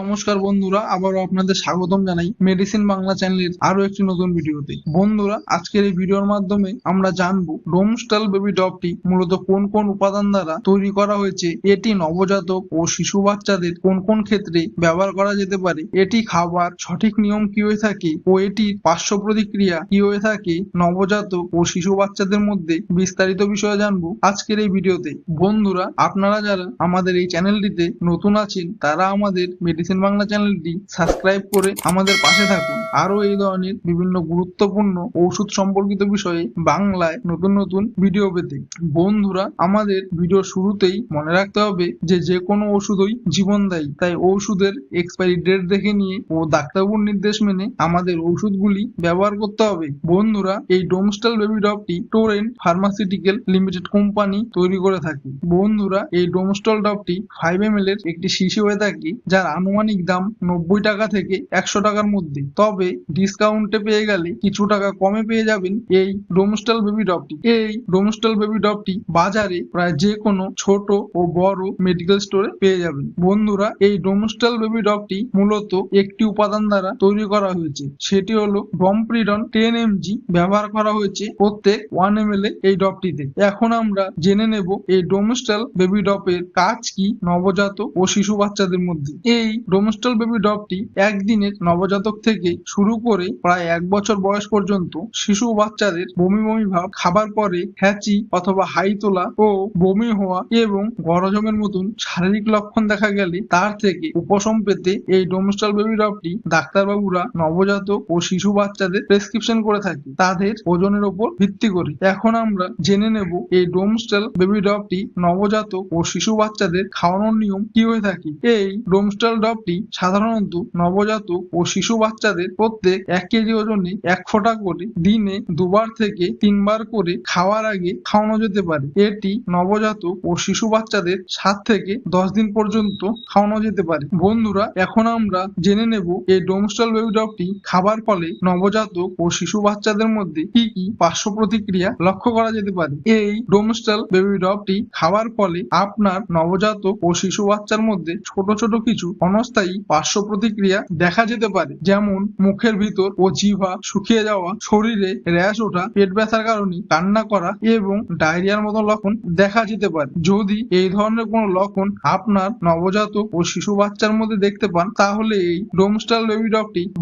নমস্কার বন্ধুরা, আবারও আপনাদের স্বাগতম জানাই মেডিসিন বাংলা চ্যানেলের আরও একটি নতুন ভিডিওতে। বন্ধুরা, আজকের এই ভিডিওর মাধ্যমে আমরা জানব ডোমস্টাল বেবি ডবটি মূলত কোন কোন উপাদান দ্বারা তৈরি করা হয়েছে, এটি নবজাতক ও শিশু বাচ্চাদের কোন কোন ক্ষেত্রে ব্যবহার করা যেতে পারে, এটি খাবার সঠিক নিয়ম কি হয়ে থাকে ও এটির পার্শ্ব প্রতিক্রিয়া কি হয়ে থাকে, নবজাতক ও শিশু বাচ্চাদের মধ্যে বিস্তারিত বিষয়ে জানব আজকের এই ভিডিওতে। বন্ধুরা, আপনারা যারা আমাদের এই চ্যানেলটিতে নতুন আছেন, তারা আমাদের মেডিসিন বাংলা চ্যানেলটি সাবস্ক্রাইব করে আমাদের পাশে থাকুন। আরও এই ধরনের বিভিন্ন গুরুত্বপূর্ণ ঔষধ সম্পর্কিত বিষয়ে বাংলায় নতুন নতুন ভিডিও পেতে। বন্ধুরা, আমাদের ভিডিও শুরুতেই মনে রাখতে হবে যে যে কোনো ওষুধই জীবনদায়ী। তাই ওষুধের এক্সপায়ারি ডেট দেখে নিয়ে ও ডাক্তারবাবুর নির্দেশ মেনে আমাদের ওষুধগুলি ব্যবহার করতে হবে। বন্ধুরা, এই ডোমস্টাল বেবি ডবটি টোরেন্ট ফার্মাসিউটিক্যাল লিমিটেড কোম্পানি তৈরি করে থাকে। বন্ধুরা, এই ডোমস্টল ডবটি ফাইভ এম এর একটি শিশি হয়ে থাকে, যার আনুমানিক দাম নব্বই টাকা থেকে একশো টাকার মধ্যে। তবে ডিসকাউন্টে পেয়ে গেলে কিছু টাকা কমে পেয়ে যাবেন এই ডোমস্টাল বেবি ডবটি এই ডোমস্টাল বেবি ডবটি বাজারে প্রায় যে কোনো ছোট ও বড় মেডিকেল স্টোরে পেয়ে যাবেন। বন্ধুরা, এই ডোমস্টাল বেবি ডবটি মূলত একটি উপাদান দ্বারা তৈরি করা হয়েছে। সেটি হলো ডমপ্রিডন টেন এমজি ব্যবহার করা হয়েছে প্রত্যেক ওয়ান এম এই ডবটিতে এখন আমরা জেনে নেব এই ডোমস্টাল বেবি ডপের কাজ কি নবজাতক ও শিশু বাচ্চাদের মধ্যে। এই ডোমস্টাল বেবি ডপটি একদিনের নবজাতক থেকে শুরু করে প্রায় এক বছর বয়স পর্যন্ত শিশু বাচ্চাদের বমি বমি ভাব, খাবার পরে হ্যাচি অথবা হাই তোলা ও বমি হওয়া এবং গরজমের মতন শারীরিক লক্ষণ দেখা গেলে তার থেকে উপশম পেতে এই ডোমস্টাল বেবি ডপটি ডাক্তারবাবুরা নবজাতক ও শিশু বাচ্চাদের প্রেসক্রিপশন করে থাকে। তাদের ওজনের ওপর ভিত্তি করে। এখন আমরা জেনে নেব এই ডোমস্টাল বেবি ডপটি নবজাতক ও শিশু বাচ্চাদের খাওয়ানোর নিয়ম কি হয়ে থাকে। এই ডোমস্টাল ডপটি সাধারণত নবজাতক ও শিশু বাচ্চাদের প্রত্যেক এক কেজি ওজনে এক ফোঁটা করে দিনে দুবার থেকে তিনবার করে খাওয়ার আগে খাওয়ানো যেতে পারে। এটি নবজাতক ও শিশু বাচ্চাদের সাত থেকে দশ দিন পর্যন্ত খাওয়ানো যেতে পারে। বন্ধুরা, এখন আমরা জেনে নেব এই ডোমস্টাল বেবি ডপটি খাবার ফলে নবজাতক ও শিশু বাচ্চাদের মধ্যে কি কি পার্শ্ব প্রতিক্রিয়া লক্ষ্য করা যেতে পারে। এই ডোমস্টাল বেবি ডপটি খাওয়ার ফলে আপনার নবজাতক ও শিশু বাচ্চার মধ্যে ছোট ছোট কিছু অনস্থায়ী পার্শ্ব প্রতিক্রিয়া দেখা যেতে পারে। যেমন মুখের ভিতর ও জিহ্বা শুকিয়ে যাওয়া শরীরে র্যাশ ওঠা, পেট ব্যথার কারণে কান্না করা এবং ডায়রিয়ার মতো লক্ষণ দেখা যেতে পারে। যদি এই ধরনের কোনো লক্ষণ আপনার নবজাতক ও শিশু বাচ্চার মধ্যে দেখতে পান, তাহলে এই ডোমস্টাল বেবি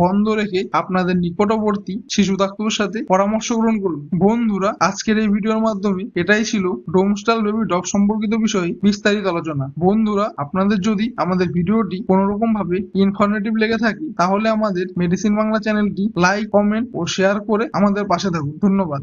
বন্ধ রেখে আপনাদের নিকটবর্তী শিশু ডাক্তারের সাথে পরামর্শ গ্রহণ করুন। বন্ধুরা, আজকের এই ভিডিওর মাধ্যমে এটাই ছিল ডোমস্টাল বেবি ডগ সম্পর্কিত বিষয়ে বিস্তারিত আলোচনা। বন্ধুরা, আপনাদের যদি আমাদের ভিডিওটি কোনো রকম ভাবে ইনফরমেটিভ লেগে থাকে, তাহলে আমাদের মেডিসিন বাংলা চ্যানেলটি লাইক কমেন্ট ও শেয়ার করে আমাদের পাশে থাকুন। ধন্যবাদ।